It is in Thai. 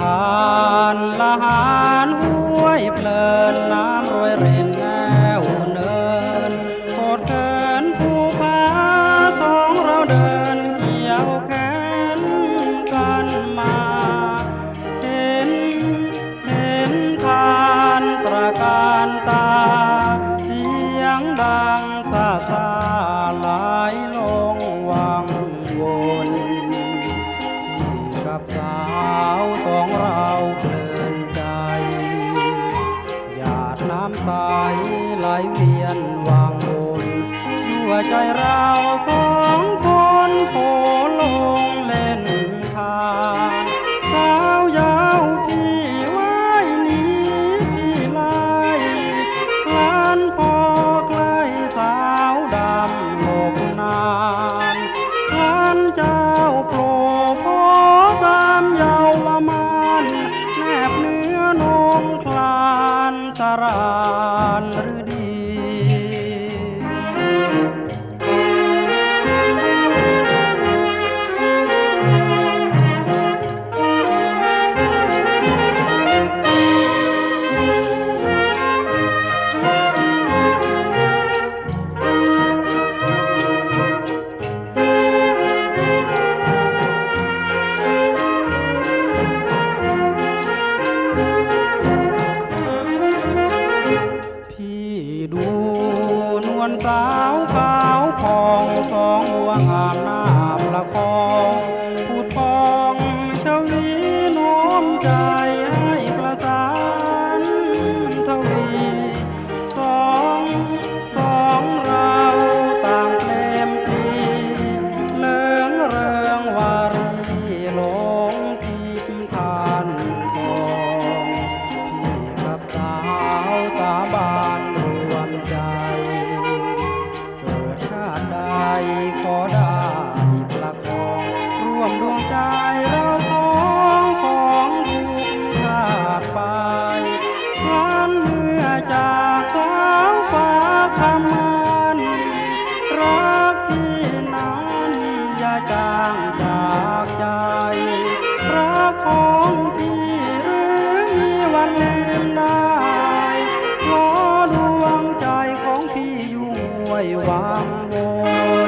ทานละหานห้วยเพลินน้ำรวยรินแนวเนินโคดเคินภูผาสองเราเดินเกี่ยวแขนกันมา เห็นเห็นทานตระการตา เสียงดังซาซา ดน้ำใสไหลเวียนวางวนหัวใจเราสองารานหรือดี ขาวผ่องสองหัวงามน้ำละคอ จางจากใจรักของพี่หรือมีวันลืมได้ขอดวงใจของพี่อยู่ห้วยวังวน